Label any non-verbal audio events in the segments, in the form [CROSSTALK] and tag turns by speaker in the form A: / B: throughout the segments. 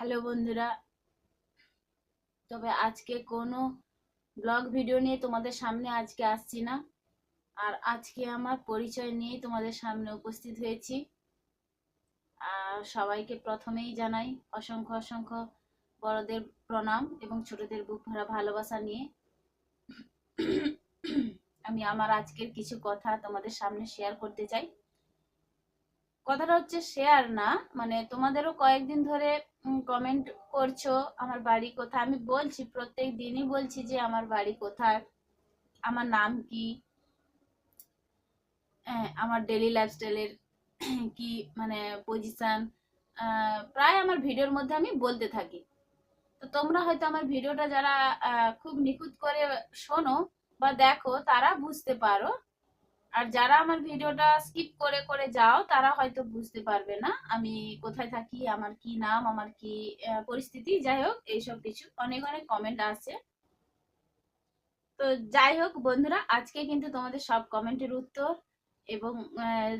A: Hello বন্ধুরা। তবে আজকে কোনো ব্লগ ভিডিও নিয়ে তোমাদের সামনে আজকে আসছি না। আর আজকে আমার পরিচয় নিয়ে তোমাদের সামনে উপস্থিত হয়েছি। আর সবাইকে প্রথমেই জানাই অসংখ্য অসংখ্য বড়দের প্রণাম এবং ছোটদের বুক ভরা ভালোবাসা নিয়ে। আমি আমার আজকের কিছু কথা তোমাদের সামনে শেয়ার করতে চাই। কথাটা হচ্ছে শেয়ার না। মানে তোমাদেরও কয়েকদিন ধরে কমেন্ট করছ আমার বাড়ি কোথায়। আমি বলছি প্রত্যেক দিনই বলছি যে আমার বাড়ি কোথায় আমার নাম কি হ্যাঁ, আমার ডেলি লাইফস্টাইলের [CLEARS THROAT] কি মানে পজিশন প্রায় আমার ভিডিওর মধ্যে আমি বলতে থাকি। তো তোমরা হয়তো আমার ভিডিওটা যারা খুব নিখুঁত করে শোনো বা দেখো তারা বুঝতে পারো। আর যারা আমার ভিডিওটা স্কিপ করে করে যাও, তারা হয়তো বুঝতে পারবে না আমি কোথায় থাকি, আমার কি নাম, আমার কি পরিস্থিতি। যাই হোক, এইসব কিছু অনেক অনেক কমেন্ট আছে তো যাই হোক বন্ধুরা, আজকে কিন্তু তোমাদের সব কমেন্টের উত্তর এবং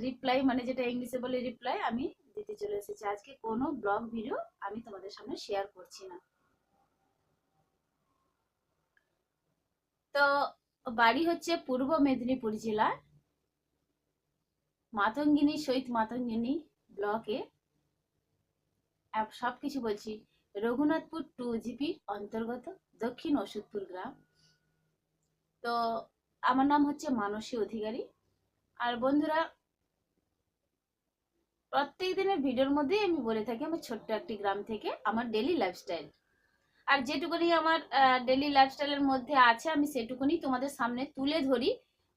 A: রিপ্লাই মানে যেটা ইংলিশে বলে রিপ্লাই আমি দিতে চলে এসেছি। আজকে কোনো ব্লগ ভিডিও আমি তোমাদের সামনে শেয়ার করছি না। তো বাড়ি হচ্ছে পূর্ব মেদিনীপুর জেলার মাতঙ্গিনী শহীদ মাতঙ্গিনী ব্লকে সব কিছু বলছি। রঘুনাথপুর টু জিপির অন্তর্গত দক্ষিণ ওষুধপুর গ্রাম। তো আমার নাম হচ্ছে মানসী অধিকারী। আর বন্ধুরা, প্রত্যেক দিনের ভিডিওর মধ্যেই আমি বলে থাকি আমার ছোট্ট একটি গ্রাম থেকে আমার ডেলি লাইফস্টাইল আর যেটুকুনি আমার ডেলি লাইফস্টাইলের মধ্যে আছে, আমি সেটুকুনি তোমাদের সামনে তুলে ধরি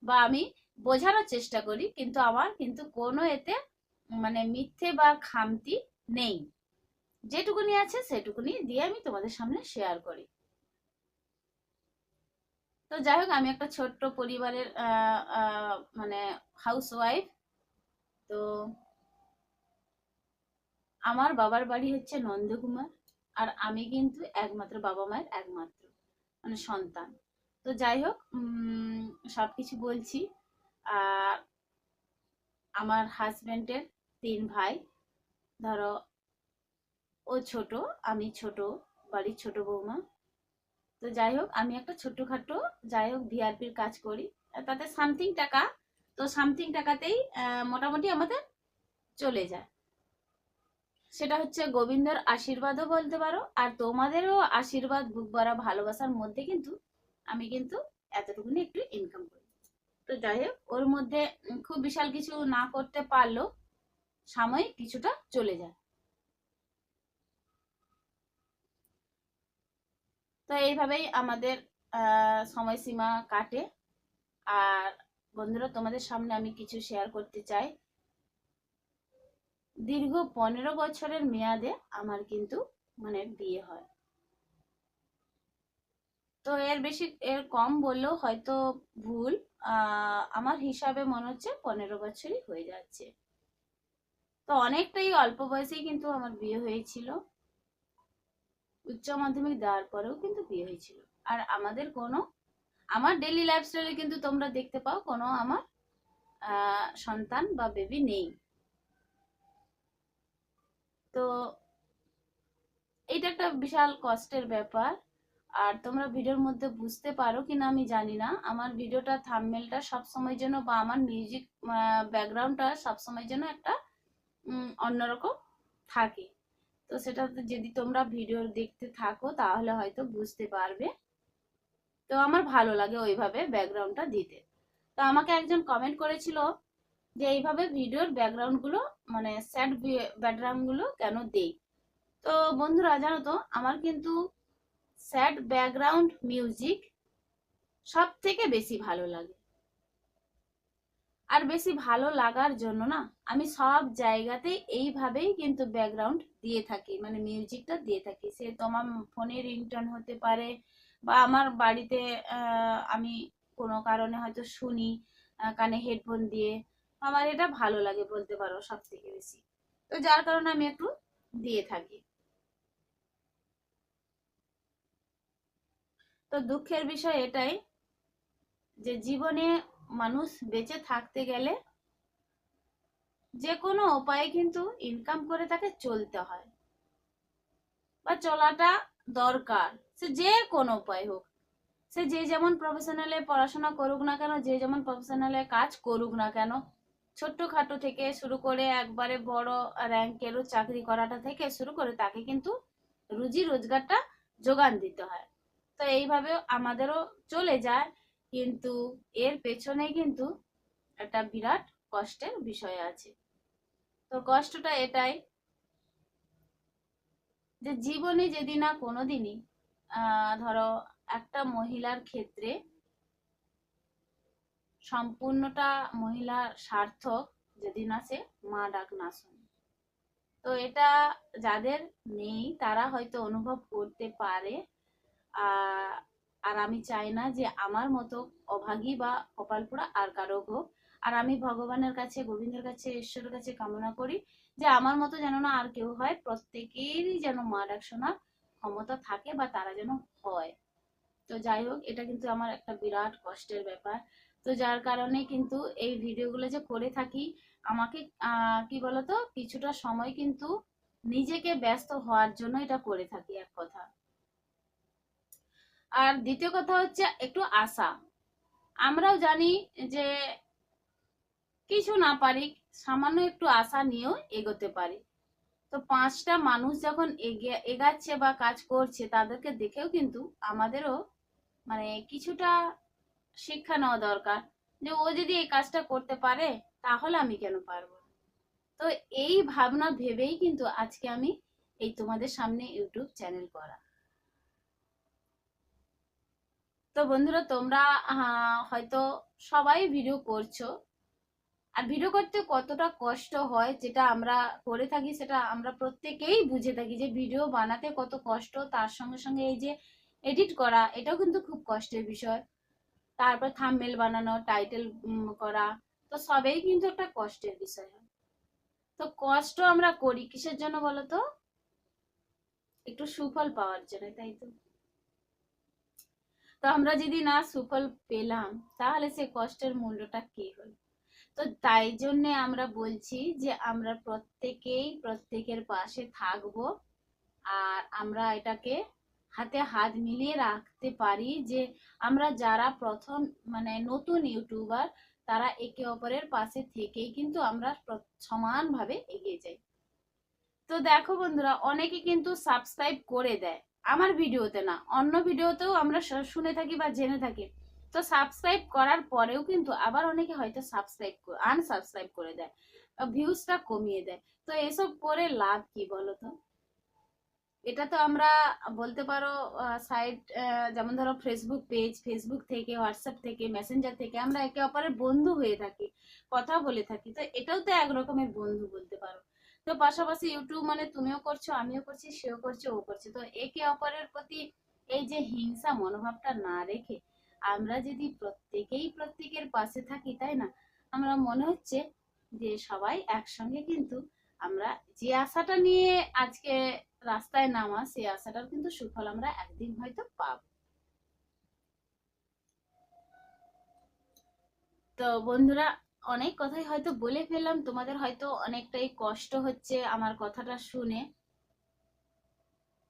A: বা আমি বোঝানোর চেষ্টা করি কিন্তু আমার কিন্তু কোনো এতে মানে মিথ্যে বা খামতি নেই। যেটুকুনি আছে সেটুকুনি দিয়ে আমি তোমাদের সামনে শেয়ার করি। তো যাই হোক আমি একটা ছোট্ট পরিবারের মানে হাউস ওয়াইফ তো আমার বাবার বাড়ি হচ্ছে নন্দকুমার আর আমি কিন্তু একমাত্র বাবা মায়ের একমাত্র মানে সন্তান। তো যাই হোক উম, সবকিছু বলছি। আমার হাজবেন্ডের তিন ভাই। ধরো, ও ছোট, আমি ছোট, বাড়ির ছোট বৌমা। তো যাই হোক, আমি একটা ছোট্টখাটো যাই হোক ভিআরপির কাজ করি। তাতে সামথিং টাকা, তো সামথিং টাকাতেই মোটামুটি আমাদের চলে যায়। সেটা হচ্ছে গোবিন্দর আশীর্বাদও বলতে পারো, আর তোমাদেরও আশীর্বাদ, বুক ভরা ভালোবাসার মধ্যে কিন্তু আমি কিন্তু এতটুকুনি একটু ইনকাম করি। তো যাই হোক, ওর মধ্যে খুব বিশাল কিছু না করতে পারলেও সাময়িক কিছুটা চলে যায়। তো এইভাবেই আমাদের সময়সীমা কাটে। আর বন্ধুরা, তোমাদের সামনে আমি কিছু শেয়ার করতে চাই। দীর্ঘ পনেরো বছরের মেয়াদে আমার কিন্তু মানে বিয়ে হয়। তো এর বেশি, এর কম বললেও হয়তো ভুল। আমার হিসাবে মনে হচ্ছে পনেরো বছরই হয়ে যাচ্ছে। তো অনেকটাই অল্প বয়সেই কিন্তু আমার বিয়ে হয়েছিল। উচ্চ মাধ্যমিক দেওয়ার পরেও কিন্তু বিয়ে হয়েছিল। আর আমাদের কোনো, আমার ডেলি লাইফস্টাইলে কিন্তু তোমরা দেখতে পাও কোনো আমার সন্তান বা বেবি নেই। তো এটা একটা বিশাল কষ্টের ব্যাপার। আর তোমরা ভিডিওর মধ্যে বুঝতে পারো কি না আমি জানি না। আমার ভিডিওটা থাম্বনেলটা সবসময় জন্য বা আমার মিউজিক ব্যাকগ্রাউন্ডটা সবসময় জন্য একটা অন্যরকম থাকে। তো সেটা যদি তোমরা ভিডিও দেখতে থাকো, তাহলে হয়তো বুঝতে পারবে। তো আমার ভালো লাগে ওইভাবে ব্যাকগ্রাউন্ডটা দিতে। তো আমাকে একজন কমেন্ট করেছিল যে, এইভাবে ভিডিওর ব্যাকগ্রাউন্ডগুলো মানে স্যাড ব্যাকগ্রাউন্ডগুলো কেন দেই? তো বন্ধুরা, জানো তো, আমার কিন্তু স্যাড ব্যাকগ্রাউন্ড মিউজিক সব থেকে বেশি ভালো লাগে। আর বেশি ভালো লাগার জন্য না, আমি সব জায়গাতে এইভাবেই কিন্তু ব্যাকগ্রাউন্ড দিয়ে থাকি মানে মিউজিকটা দিয়ে থাকি। সে তোমার ফোনে রিংটোন হতে পারে বা আমার বাড়িতে আমি কোনো কারণে হয়তো শুনি কানে হেডফোন দিয়ে। আমার এটা ভালো লাগে বলতে পারো সব থেকে বেশি। তো যার কারণে আমি একটু দিয়ে থাকি। তো দুঃখের বিষয় এটাই যে জীবনে মানুষ বেঁচে থাকতে গেলে যে কোনো উপায়ে কিন্তু ইনকাম করে তাকে চলতে হয়। বা চলাটা দরকার। সে যে কোনো উপায় হোক। সে যে যেমন প্রফেশনালে পড়াশোনা করুক না কেন, যে যেমন প্রফেশনালে কাজ করুক না কেন, ছোট্টখাটো থেকে শুরু করে একবারে বড় র্যাঙ্কেরও চাকরি করাটা থেকে শুরু করে তাকে কিন্তু রুজি রোজগারটা যোগান দিতে হয়। তো এইভাবে আমাদেরও চলে যায়। কিন্তু এর পেছনে কিন্তু একটা বিরাট কষ্টের বিষয় আছে। তো কষ্টটা এটাই যে জীবনে যদি না কোনোদিনই ধরো একটা মহিলার ক্ষেত্রে সম্পূর্ণটা মহিলার সার্থক যদি না সে মা ডাক না শোনে। তো এটা যাদের নেই, তারা হয়তো অনুভব করতে পারে আর আমি চাই না যে আমার মতো অভাগী বা কপালপোড়া আর কারও হোক। আর আমি ভগবানের কাছে, গোবিন্দের কাছে, ঈশ্বরের কাছে কামনা করি যে আমার মতো যেন না আর কেউ হয়, প্রত্যেকেরই যেন মা ডাক শোনার ক্ষমতা থাকে বা তারা যেন হয়। তো যাই হোক, এটা কিন্তু আমার একটা বিরাট কষ্টের ব্যাপার। তো যার কারণে কিন্তু এই ভিডিওগুলো যে করে থাকি, আমাকে কি বলতো, কিছুটা সময় কিন্তু নিজেকে ব্যস্ত হওয়ার জন্য এটা করে থাকি এক কথা। আর দ্বিতীয় কথা হচ্ছে একটু আশা। আমরাও জানি যে কিছু না পারি, সামান্য একটু আশা নিয়েও এগোতে পারি। তো পাঁচটা মানুষ যখন এগিয়ে এগাচ্ছে বা কাজ করছে, তাদেরকে দেখেও কিন্তু আমাদেরও মানে কিছুটা শিক্ষা নেওয়া দরকার যে ও যদি এই কাজটা করতে পারে, তাহলে আমি কেন পারব? তো এই ভাবনা ভেবেই কিন্তু আজকে আমি এই তোমাদের সামনে ইউটিউব চ্যানেল করা। তো বন্ধুরা, তোমরা হয়তো সবাই ভিডিও করছ। আর ভিডিও করতে কতটা কষ্ট হয় যেটা আমরা করে থাকি, সেটা আমরা প্রত্যেকেই বুঝে থাকি যে ভিডিও বানাতে কত কষ্ট, তার সঙ্গে সঙ্গে এই যে এডিট করা, এটাও কিন্তু খুব কষ্টের বিষয়। তারপর থাম্বনেল বানানো টাইটেল করা, তো সবেই কিন্তু একটা কষ্টের বিষয়। তো কষ্ট আমরা করি, কিসের জন্য বলো তো? একটু সুফল পাওয়ার জন্য, তাই তো? তো আমরা যদি না সুফল পেলাম, তাহলে সে কষ্টের মূল্যটা কি হলো? তো তাই জন্যে আমরা বলছি যে আমরা প্রত্যেকেই প্রত্যেকের পাশে থাকব আর আমরা এটাকে হাতে হাত মিলিয়ে রাখতে পারি যে আমরা যারা প্রথম মানে নতুন ইউটিউবার, তারা একে অপরের পাশে থেকেই কিন্তু আমরা সমানভাবে এগিয়ে যাই। তো দেখো বন্ধুরা, অনেকে কিন্তু সাবস্ক্রাইব করে দেয়। আমার ভিডিওতে না, অন্য ভিডিওতেও আমরা শুনে থাকি বা জেনে থাকি। তো সাবস্ক্রাইব করার পরেও কিন্তু আবার অনেকে হয়তো সাবস্ক্রাইব আনসাবস্ক্রাইব করে দেয় ভিউজটা কমিয়ে দেয়। তো এসব করে লাভ কি বলো তো? এটা তো আমরা বলতে পারো সাইট যেমন ধরো ফেসবুক পেজ ফেসবুক থেকে হোয়াটসঅ্যাপ থেকে মেসেঞ্জার থেকে আমরা একে অপরের বন্ধু হয়ে থাকি, কথা বলে থাকি। তো এটাও তো একরকমের বন্ধু বলতে পারো। তো পাশাপাশি ইউটিউব মানে তুমিও করছ, আমিও করছি, সেও করছে, ও করছে। তো একে অপরের প্রতি এই যে হিংসা, মনোভাবটা না রেখে আমরা যদি প্রত্যেকেই প্রত্যেকের পাশে থাকি, তাই না? আমরা মনে হচ্ছে যে সবাই একসঙ্গে কিন্তু আমরা যে আশাটা নিয়ে আজকে রাস্তায় নামা সেই আশাটার কিন্তু সুফল আমরা একদিন হয়তো পাব। তো বন্ধুরা অনেক কথাই হয়তো বলে ফেললাম, তোমাদের হয়তো অনেকটাই কষ্ট হচ্ছে আমার কথাটা শুনে।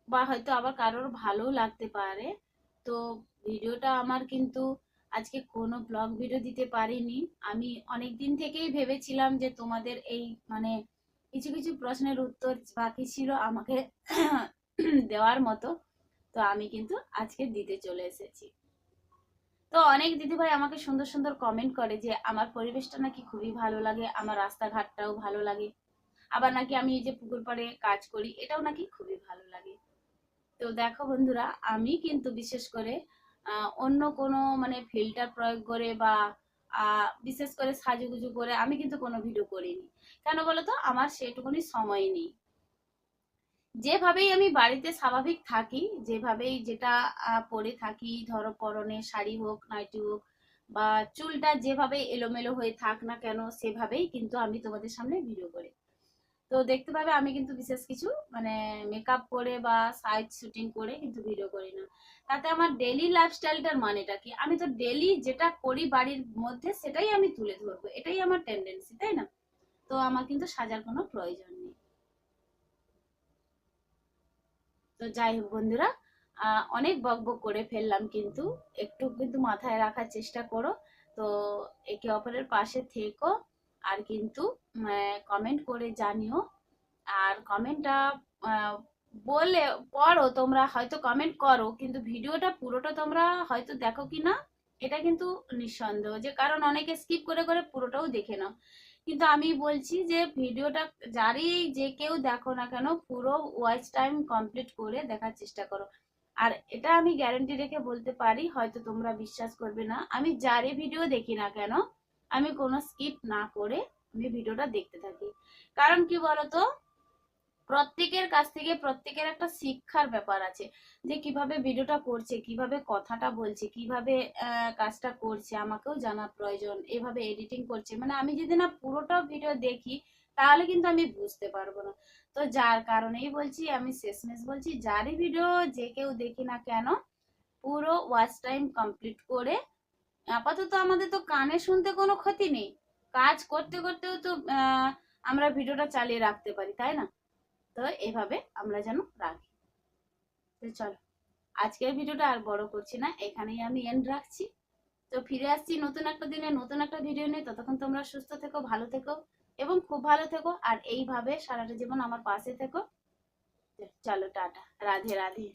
A: বা হয়তো আবার কারোর ভালো লাগতে পারে। তো ভিডিওটা আমার কিন্তু আজকে কোনো ব্লগ ভিডিও দিতে পারিনি। আমি অনেক দিন থেকেই ভেবেছিলাম যে তোমাদের এই মানে কিছু কিছু প্রশ্নের উত্তর বাকি ছিল আমাকে [COUGHS] দেওয়ার মতো। তো আমি কিন্তু আজকে দিতে চলে এসেছি। তো অনেক দিদিভাই আমাকে সুন্দর সুন্দর কমেন্ট করে যে, আমার পরিবেশটা নাকি খুবই ভালো লাগে, আমার রাস্তাঘাটটাও ভালো লাগে। আবার নাকি আমি এই যে পুকুর পাড়ে কাজ করি, এটাও নাকি খুবই ভালো লাগে। তো দেখো বন্ধুরা, আমি কিন্তু বিশেষ করে অন্য কোনো মানে ফিল্টার প্রয়োগ করে বা বিশেষ করে সাজুগুজু করে আমি কিন্তু কোনো ভিডিও করিনি। কেন বলতো? আমার সেটুকুনি সময় নেই। যেভাবেই আমি বাড়িতে স্বাভাবিক থাকি, যেভাবেই যেটা পরে থাকি, ধরো পরনে শাড়ি হোক, নাইটি হোক, বা চুলটা যেভাবে এলোমেলো হয়ে থাক না কেন, সেভাবেই কিন্তু আমি তোমাদের সামনে ভিডিও করি। তো দেখতে পাবে আমি কিন্তু বিশেষ কিছু মানে মেকআপ করে বা সাইড শুটিং করে কিন্তু ভিডিও করি না। তাতে আমার ডেলি লাইফস্টাইলটার মানেটা কি? আমি তো ডেলি যেটা করি বাড়ির মধ্যে, সেটাই আমি তুলে ধরবো। এটাই আমার টেন্ডেন্সি তাই না? তো আমার কিন্তু সাজার কোনো প্রয়োজন নেই। তো যাই হোক বন্ধুরা অনেক বক করে ফেললাম কিন্তু, একটু কিন্তু মাথায় রাখার চেষ্টা করো। তো একে অপরের পাশে থেকো আর কিন্তু কমেন্ট করে জানিও। আর কমেন্টটা বলে, পড়ো, তোমরা হয়তো কমেন্ট করো, কিন্তু ভিডিওটা পুরোটা তোমরা হয়তো দেখো কি না এটা কিন্তু নিঃসন্দেহ। যে কারণ অনেকে স্কিপ করে করে পুরোটাও দেখে নাও। কিন্তু আমি বলছি যে ভিডিওটা যারই যে কেউ দেখো না কেন, পুরো ওয়াচ টাইম কমপ্লিট করে দেখার চেষ্টা করো। আর এটা আমি গ্যারেন্টি রেখে বলতে পারি, হয়তো তোমরা বিশ্বাস করবে না, আমি যারই ভিডিও দেখি না কেন, আমি কোনো স্কিপ না করে আমি ভিডিওটা দেখতে থাকি। কারণ কি বলতো? প্রত্যেকের কাছ থেকে প্রত্যেকের একটা শিক্ষার ব্যাপার আছে যে কীভাবে ভিডিওটা করছে, কীভাবে কথাটা বলছে, কীভাবে কাজটা করছে, আমাকেও জানা প্রয়োজন, এভাবে এডিটিং করছে। মানে আমি যদি না পুরোটা ভিডিও দেখি, তাহলে কিন্তু আমি বুঝতে পারব না। তো যার কারণেই বলছি, আমি শেষমেশ বলছি, যারই ভিডিও যে কেউ দেখি না কেন, পুরো ওয়াচ টাইম কমপ্লিট করে, আপাতত আমাদের তো কানে শুনতে কোনো ক্ষতি নেই। কাজ করতে, করতেও তো আমরা ভিডিওটা চালিয়ে রাখতে পারি, তাই না? তো এভাবে আমরা যেন রাখি। তো চলো, আজকের ভিডিওটা আর বড় করছি না, এখানেই আমি এন্ড রাখছি। তো ফিরে আসছি নতুন একটা দিনে, নতুন একটা ভিডিও নিয়ে। ততক্ষণ তোমরা সুস্থ থেকো, ভালো থেকো এবং খুব ভালো থেকো। আর এইভাবে সারাটা জীবন আমার পাশে থেকো। চলো, টাটা। রাধে রাধে।